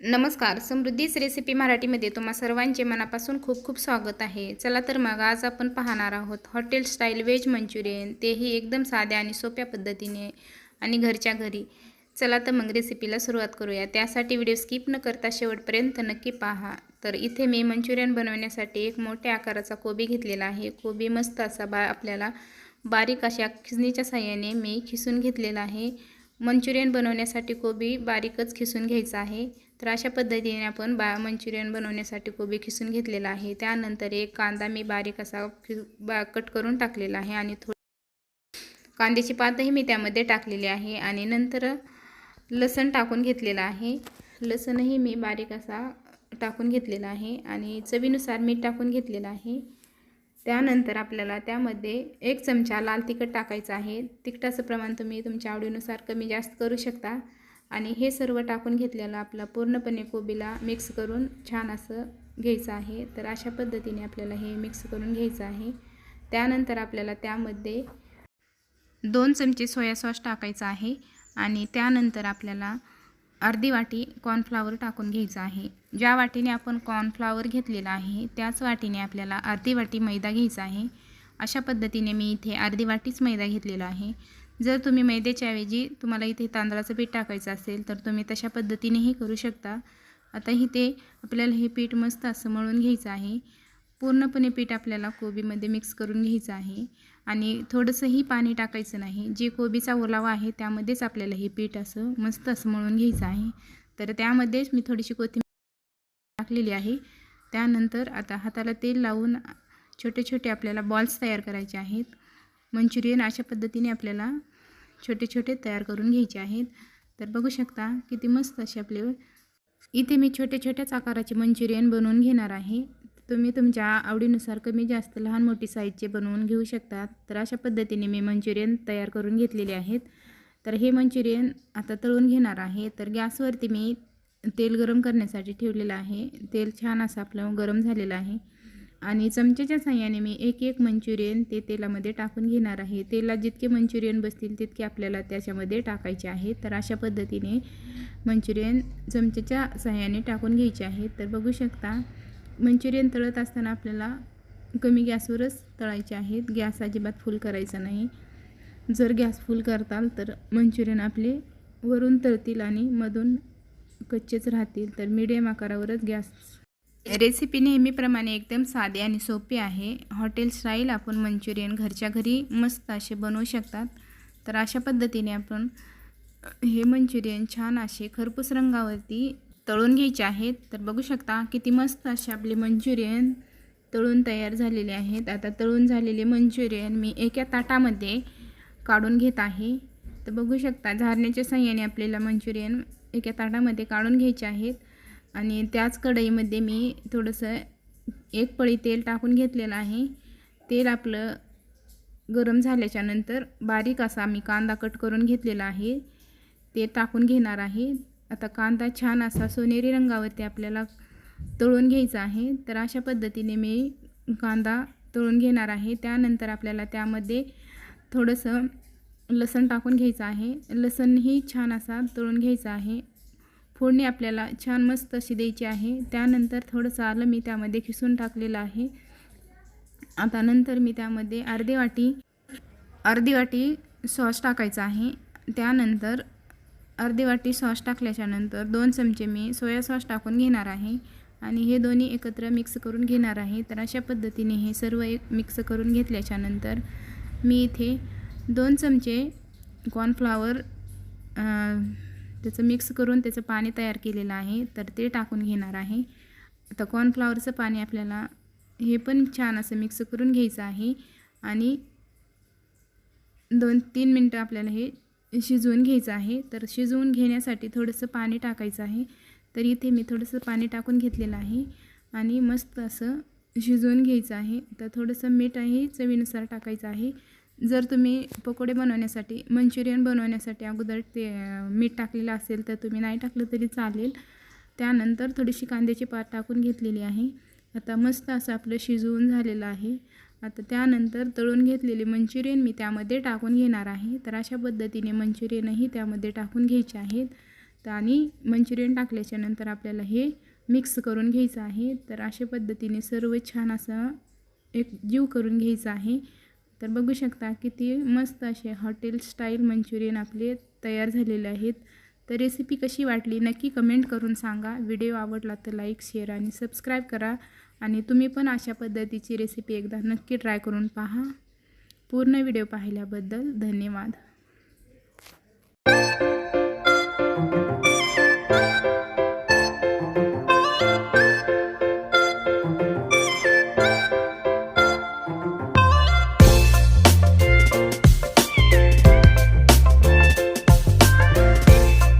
नमस्कार. समृद्धीच रेसिपी मराठीमध्ये तुम्हा सर्वांचे मनापासून खूप खूप स्वागत आहे. चला तर मग आज आपण पाहणार आहोत हॉटेल स्टाईल व्हेज मंचुरियन. तेही एकदम साध्या आणि सोप्या पद्धतीने आणि घरच्या घरी. चला तर मग रेसिपीला सुरुवात करूया. त्यासाठी व्हिडिओ स्किप न करता शेवटपर्यंत नक्की पहा. तर इथे मी मंचुरियन बनवण्यासाठी एक मोठ्या आकाराचा कोबी घेतलेला आहे. कोबी मस्त असा बा आपल्याला बारीक अशा खिसणीच्या साह्याने मी खिसून घेतलेला आहे. मंचुरियन बनवण्यासाठी कोबी बारीकच खिसून घ्यायचा आहे. तर अशा पद्धतीने आपण बा मंचुरियन बनवण्यासाठी कोबी खिसून घेतलेला आहे. त्यानंतर एक कांदा मी बारीक असा खि बा कट करून टाकलेला आहे आणि थोडी कांद्याची पातही मी त्यामध्ये टाकलेली आहे आणि नंतर लसण टाकून घेतलेलं आहे. लसणही मी बारीक असा टाकून घेतलेला आहे आणि चवीनुसार मीठ टाकून घेतलेलं आहे. त्यानंतर आपल्याला त्यामध्ये एक चमचा लाल तिखट टाकायचं आहे. तिखटाचं प्रमाण तुम्ही तुमच्या आवडीनुसार कमी जास्त करू शकता. आणि हे सर्व टाकून घेतलेलं आपलं पूर्णपणे कोबीला मिक्स करून छान असं घ्यायचं आहे. तर अशा पद्धतीने आपल्याला हे मिक्स करून घ्यायचं आहे. त्यानंतर आपल्याला त्यामध्ये दोन चमचे सोया सॉस टाकायचा आहे. आणि त्यानंतर आपल्याला अर्धी वाटी कॉर्नफ्लावर टाकून घ्यायचं आहे. ज्या वाटीने आपण कॉर्नफ्लावर घेतलेला आहे त्याच वाटीने आपल्याला अर्धी वाटी मैदा घ्यायचा आहे. अशा पद्धतीने मी इथे अर्धी वाटीच मैदा घेतलेला आहे. जर तुम्ही मैद्याच्या ऐवजी तुम्हाला इथे तांदळाचं पीठ टाकायचं असेल तर तुम्ही तशा पद्धतीनेही करू शकता. आता इथे आपल्याला हे पीठ मस्त असं मळून घ्यायचं आहे. पूर्णपणे पीठ आपल्याला कोबीमध्ये मिक्स करून घ्यायचं आहे. आणि थोडंसंही पाणी टाकायचं नाही. जे कोबीचा ओलावा आहे त्यामध्येच आपल्याला हे पीठ असं मस्त असं मळून घ्यायचं आहे. तर त्यामध्येच मी थोडीशी कोथिंबीर टाकलेली आहे. त्यानंतर आता हाताला तेल लावून छोटे छोटे आपल्याला बॉल्स तयार करायचे आहेत. मंचुरियन अशा पद्धतीने आपल्याला छोटे छोटे तयार करून घ्यायचे आहेत. तर बघू शकता किती मस्त असे आपले इथे मी छोट्या छोट्याच आकाराचे मंचुरियन बनवून घेणार आहे. तुम्ही तुमच्या आवडीनुसार कमी जास्त लहान मोठी साईजचे बनवून घेऊ शकतात तर अशा पद्धतीने मी मंचुरियन तयार करून घेतलेले आहेत. तर हे मंचुरियन आता तळून घेणार आहे. तर गॅसवरती मी तेल गरम करण्यासाठी ठेवलेलं आहे. तेल छान असं आपलं गरम झालेलं आहे. आणि चमच्याच्या साह्याने मी एक एक मंचुरियन ते तेलामध्ये टाकून घेणार आहे. तेला जितके मंचुरियन बसतील तितके आपल्याला त्याच्यामध्ये टाकायचे आहे. तर अशा पद्धतीने मंचुरियन चमच्याच्या साह्याने टाकून घ्यायचे आहे. तर बघू शकता मंचुरियन तळत असताना आपल्याला कमी गॅसवरच तळायचे आहेत. गॅस अजिबात फुल करायचा नाही. जर गॅस फुल करताल तर मंचुरियन आपले वरून तळतील आणि मधून कच्चेच राहतील. तर मीडियम आकारावरच गॅस. रेसिपी नेहमीप्रमाणे एकदम साधी आणि सोपी आहे. हॉटेल स्टाईल आपण मंचुरियन घरच्या घरी मस्त असे बनवू शकतात. तर अशा पद्धतीने आपण हे मंचुरियन छान असे खरपूस रंगावरती तळून घ्यायचे आहेत. तर बघू शकता किती मस्त असे आपले मंचुरियन तळून तयार झालेले आहेत आता तळून झालेले मंचुरियन मी एका ताटामध्ये काढून घेत आहे. तर बघू शकता झारण्याच्या साह्याने आपल्याला मंचुरियन एका ताटामध्ये काढून घ्यायचे आहेत. आणि त्याच कढईमध्ये मी थोडंसं एक पळी तेल टाकून घेतलेलं आहे. तेल आपलं गरम झाल्याच्यानंतर बारीक असा मी कांदा कट करून घेतलेला आहे. ते टाकून घेणार आहे. आता कांदा छान असा सोनेरी रंगावरती आपल्याला तळून घ्यायचा आहे. तर अशा पद्धतीने मी कांदा तळून घेणार आहे. त्यानंतर आपल्याला त्यामध्ये थोडंसं लसण टाकून घ्यायचं आहे. लसणही छान असा तळून घ्यायचा आहे. फोडणी आपल्याला छान मस्त अशी द्यायची आहे. त्यानंतर थोडंसं आलं मी त्यामध्ये खिसून टाकलेलं आहे. आता नंतर मी त्यामध्ये अर्धी वाटी अर्धी वाटी सॉस टाकायचा आहे. त्यानंतर अर्धी वाटी सॉस टाकल्याच्यानंतर दोन चमचे मी सोया सॉस टाकून घेणार आहे. आणि हे दोन्ही एकत्र मिक्स करून घेणार आहे. तर अशा पद्धतीने हे सर्व एक मिक्स करून घेतल्याच्यानंतर मी इथे दोन चमचे कॉर्नफ्लावर त्याचं मिक्स करून त्याचं पाणी तयार केलेलं आहे. तर ते टाकून घेणार आहे. आता कॉर्नफ्लावरचं पाणी आपल्याला हे पण छान असं मिक्स करून घ्यायचं आहे. आणि दोन तीन मिनटं आपल्याला हे शिजवून घ्यायचं आहे. तर शिजवून घेण्यासाठी थोडंसं पाणी टाकायचं आहे. तर इथे मी थोडंसं पाणी टाकून घेतलेलं आहे. आणि मस्त असं शिजवून घ्यायचं आहे. तर थोडंसं मीठ आहे चवीनुसार टाकायचं आहे. जर तुम्ही पकोडे बनवण्यासाठी मंचुरियन बनवण्यासाठी अगोदर ते मीठ टाकलेलं असेल तर तुम्ही नाही टाकलं तरी चालेल. त्यानंतर थोडीशी कांद्याची पात टाकून घेतलेली आहे. आता मस्त असं आपलं शिजवून झालेलं आहे. आता त्यानंतर तळून घेतलेले मंचुरियन मी त्यामध्ये टाकून घेणार आहे. तर अशा पद्धतीने मंचुरियनही त्यामध्ये टाकून घ्यायचे आहेत. तर आणि मंचुरियन टाकल्याच्या नंतर आपल्याला हे मिक्स करून घ्यायचं आहे. तर अशा पद्धतीने सर्व छान असं एक जीव करून घ्यायचं आहे. तर बघू शकता किती मस्त असे हॉटेल स्टाईल मंचुरियन आपले तयार झालेले आहेत. तर रेसिपी कशी वाटली नक्की कमेंट करून सांगा. व्हिडिओ आवडला तर लाईक शेअर आणि सबस्क्राईब करा. आणि तुम्ही पण अशा पद्धतीची रेसिपी एकदा नक्की ट्राय करून पहा. पूर्ण व्हिडिओ पाहिल्याबद्दल धन्यवाद.